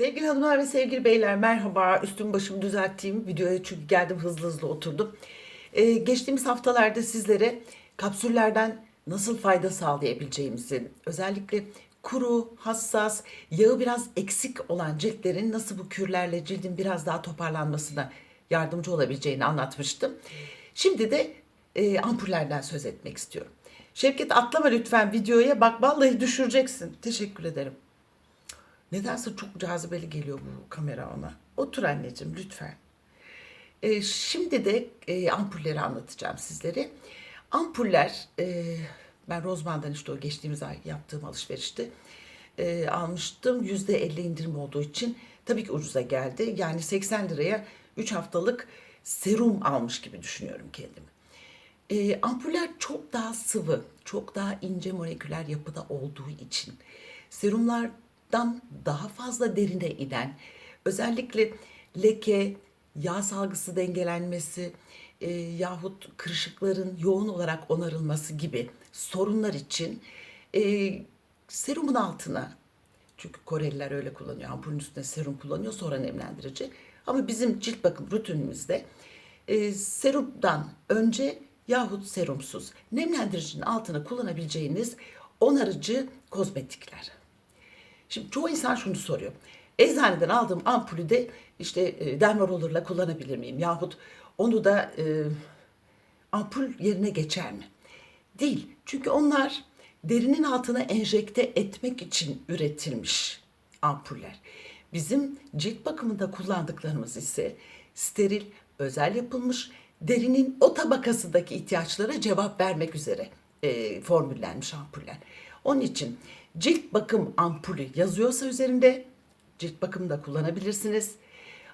Sevgili hanımlar ve sevgili beyler merhaba. Üstüm başımı düzelttiğim videoya çünkü geldim hızlı hızlı oturdum. Ee, geçtiğimiz haftalarda sizlere kapsüllerden nasıl fayda sağlayabileceğimizi, özellikle kuru, hassas, yağı biraz eksik olan ciltlerin nasıl bu kürlerle cildin biraz daha toparlanmasına yardımcı olabileceğini anlatmıştım. Şimdi de e, ampullerden söz etmek istiyorum. Şevket atlama lütfen videoya bak vallahi düşüreceksin. Teşekkür ederim. Nedense çok cazibeli geliyor bu kamera ona. Otur anneciğim lütfen. Ee, şimdi de e, ampulleri anlatacağım sizlere. Ampuller, e, ben Rozman'dan işte o geçtiğimiz ay yaptığım alışverişte e, almıştım. Yüzde 50 indirim olduğu için tabii ki ucuza geldi. Yani 80 liraya 3 haftalık serum almış gibi düşünüyorum kendimi. E, ampuller çok daha sıvı, çok daha ince moleküler yapıda olduğu için serumlardan daha fazla derine inen, özellikle leke, yağ salgısı dengelenmesi e, yahut kırışıkların yoğun olarak onarılması gibi sorunlar için e, serumun altına çünkü Koreliler öyle kullanıyor. Ampulün üstüne serum kullanıyor sonra nemlendirici. Ama bizim cilt bakım rutinimizde e, serumdan önce yahut serumsuz nemlendiricinin altına kullanabileceğiniz onarıcı kozmetikler. Şimdi çoğu insan şunu soruyor. Eczaneden aldığım ampulü de işte e, dermarolurla kullanabilir miyim? Yahut onu da e, ampul yerine geçer mi? Değil. Çünkü onlar derinin altına enjekte etmek için üretilmiş ampuller. Bizim cilt bakımında kullandıklarımız ise steril, özel yapılmış, derinin o tabakasındaki ihtiyaçlara cevap vermek üzere e, formüllenmiş ampuller. Onun için cilt bakım ampulü yazıyorsa üzerinde cilt bakımında kullanabilirsiniz.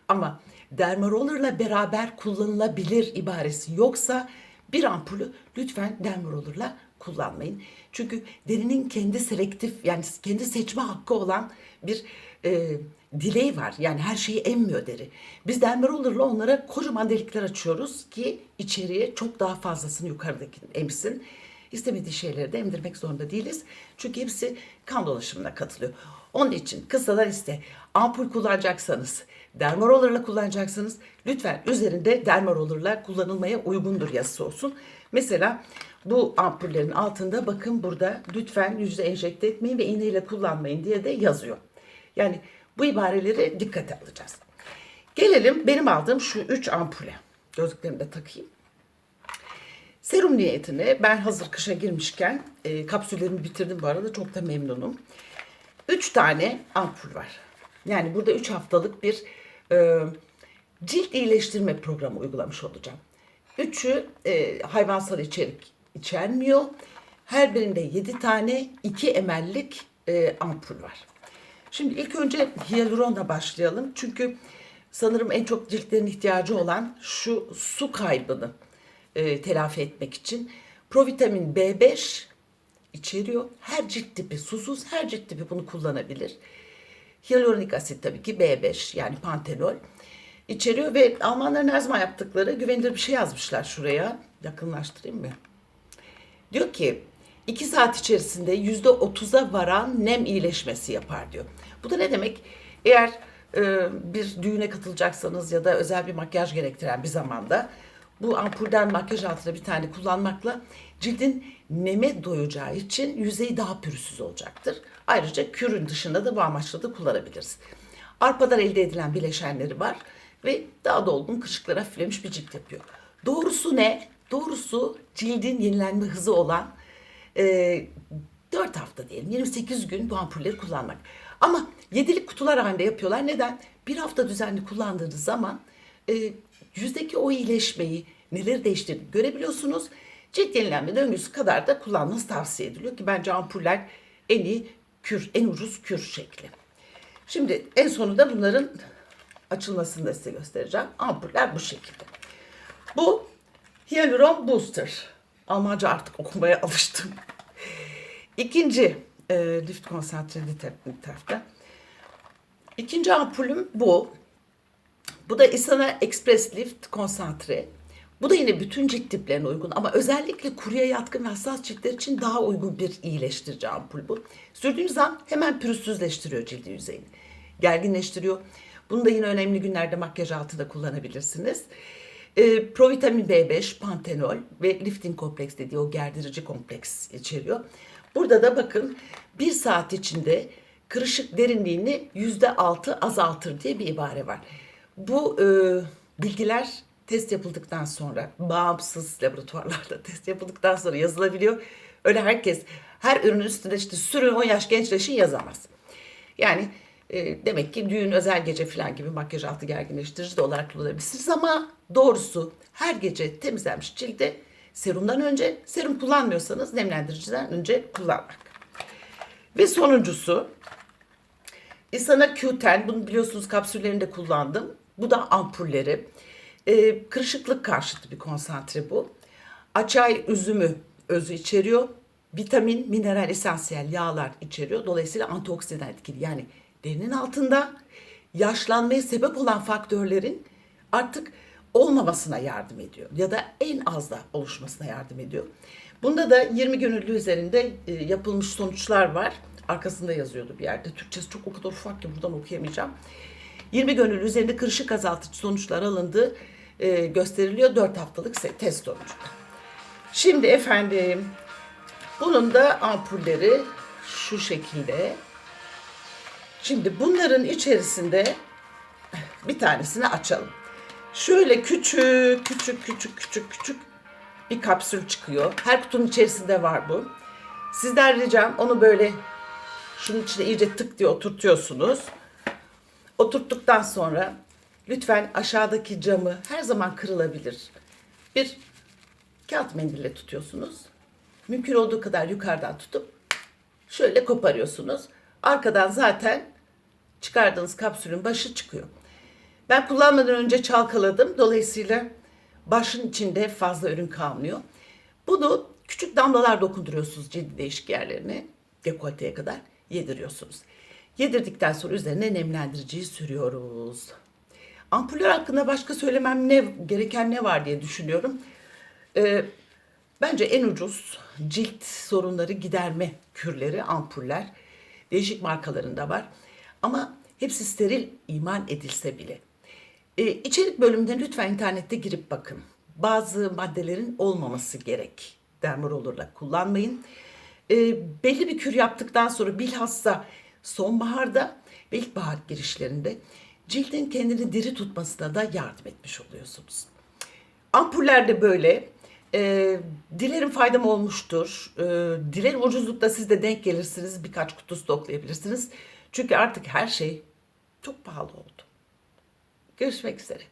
Ama dermarollerla beraber kullanılabilir ibaresi yoksa bir ampulü lütfen dermarollerla kullanmayın. Çünkü derinin kendi selektif yani kendi seçme hakkı olan bir e, delay var. Yani her şeyi emmiyor deri. Biz dermarollerla onlara kocaman delikler açıyoruz ki içeriye çok daha fazlasını yukarıdaki emsin. İstemediği şeyleri de emdirmek zorunda değiliz. Çünkü hepsi kan dolaşımına katılıyor. Onun için kısadan iste. Ampul kullanacaksanız, dermarollerla kullanacaksanız lütfen üzerinde dermarollerla kullanılmaya uygundur yazısı olsun. Mesela bu ampullerin altında bakın burada lütfen yüzde enjekte etmeyin ve iğneyle kullanmayın diye de yazıyor. Yani bu ibareleri dikkate alacağız. Gelelim benim aldığım şu üç ampule. Gözlüklerimi de takayım. Serum niyetine ben hazır kışa girmişken e, kapsüllerimi bitirdim bu arada çok da memnunum. Üç tane ampul var. Yani burada üç haftalık bir e, cilt iyileştirme programı uygulamış olacağım. Üçü e, hayvansal içerik içermiyor. Her birinde yedi tane 2 ml'lik e, ampul var. Şimdi ilk önce hyaluronla başlayalım. Çünkü sanırım en çok ciltlerin ihtiyacı olan şu su kaybını e, telafi etmek için provitamin B5 içeriyor. Her cilt tipi, susuz her cilt tipi bunu kullanabilir. Hyaluronik asit tabii ki B5 yani pantenol içeriyor ve Almanların her zaman yaptıkları güvenilir bir şey yazmışlar şuraya. Yakınlaştırayım mı? Diyor ki 2 saat içerisinde %30'a varan nem iyileşmesi yapar diyor. Bu da ne demek? Eğer e, bir düğüne katılacaksanız ya da özel bir makyaj gerektiren bir zamanda bu ampulden makyaj altına bir tane kullanmakla cildin neme doyacağı için yüzeyi daha pürüzsüz olacaktır. Ayrıca kürün dışında da bu amaçla da kullanabiliriz. Arpadan elde edilen bileşenleri var ve daha dolgun kışıkları hafiflemiş bir cilt yapıyor. Doğrusu ne? Doğrusu cildin yenilenme hızı olan e, 4 hafta diyelim 28 gün bu ampulleri kullanmak. Ama yedilik kutular halinde yapıyorlar. Neden? Bir hafta düzenli kullandığınız zaman e, yüzdeki o iyileşmeyi neleri değiştirdiğini görebiliyorsunuz. Cilt yenilenme döngüsü kadar da kullanmanız tavsiye ediliyor ki bence ampuller en iyi kür, en ucuz kür şekli. Şimdi en sonunda bunların açılmasını da size göstereceğim. Ampuller bu şekilde. Bu Hyaluron Booster. Almanca artık okumaya alıştım. İkinci e, lift konsantreli tarafta. İkinci ampulüm bu. Bu da Isana Express Lift konsantre. Bu da yine bütün cilt tiplerine uygun ama özellikle kuruya yatkın ve hassas ciltler için daha uygun bir iyileştirici ampul bu. Sürdüğünüz zaman hemen pürüzsüzleştiriyor cildi yüzeyini. gerginleştiriyor. Bunu da yine önemli günlerde makyaj altında kullanabilirsiniz. E, provitamin B5, pantenol ve lifting kompleks dediği o gerdirici kompleks içeriyor. Burada da bakın bir saat içinde kırışık derinliğini yüzde altı azaltır diye bir ibare var. Bu e, bilgiler test yapıldıktan sonra bağımsız laboratuvarlarda test yapıldıktan sonra yazılabiliyor. Öyle herkes her ürünün üstünde işte sürün 10 yaş gençleşin yazamaz. Yani e, demek ki düğün özel gece falan gibi makyaj altı gerginleştirici de olarak kullanabilirsiniz ama doğrusu her gece temizlenmiş cilde serumdan önce serum kullanmıyorsanız nemlendiriciden önce kullanmak. Ve sonuncusu Isana Q10 bunu biliyorsunuz kapsüllerinde kullandım. Bu da ampulleri. Ee, kırışıklık karşıtı bir konsantre bu. Açay üzümü özü içeriyor. Vitamin, mineral, esansiyel yağlar içeriyor. Dolayısıyla antioksidan etkili. Yani derinin altında yaşlanmaya sebep olan faktörlerin artık olmamasına yardım ediyor. Ya da en az da oluşmasına yardım ediyor. Bunda da 20 gönüllü üzerinde e, yapılmış sonuçlar var. Arkasında yazıyordu bir yerde. Türkçesi çok o kadar ufak ki buradan okuyamayacağım. 20 gönüllü üzerinde kırışık azaltıcı sonuçlar alındığı e, gösteriliyor 4 haftalık test sonucu. Şimdi efendim bunun da ampulleri şu şekilde. Şimdi bunların içerisinde bir tanesini açalım. Şöyle küçük küçük küçük küçük küçük bir kapsül çıkıyor. Her kutunun içerisinde var bu. Sizden ricam onu böyle şunun içine iyice tık diye oturtuyorsunuz. Oturttuktan sonra lütfen aşağıdaki camı her zaman kırılabilir. Bir kağıt mendille tutuyorsunuz. Mümkün olduğu kadar yukarıdan tutup şöyle koparıyorsunuz. Arkadan zaten çıkardığınız kapsülün başı çıkıyor. Ben kullanmadan önce çalkaladım. Dolayısıyla başın içinde fazla ürün kalmıyor. Bunu küçük damlalar dokunduruyorsunuz cildi değişik yerlerine, dekolteye kadar yediriyorsunuz. Yedirdikten sonra üzerine nemlendiriciyi sürüyoruz. Ampuller hakkında başka söylemem ne gereken ne var diye düşünüyorum. Ee, bence en ucuz cilt sorunları giderme kürleri ampuller. Değişik markalarında var. Ama hepsi steril iman edilse bile. Ee, içerik bölümünden lütfen internette girip bakın. Bazı maddelerin olmaması gerek. Dermarolurla kullanmayın. Ee, belli bir kür yaptıktan sonra bilhassa sonbaharda ve ilkbahar girişlerinde cildin kendini diri tutmasına da yardım etmiş oluyorsunuz. Ampuller de böyle. Ee, dilerim faydam olmuştur. Ee, dilerim ucuzlukta siz de denk gelirsiniz. Birkaç kutu stoklayabilirsiniz. Çünkü artık her şey çok pahalı oldu. Görüşmek üzere.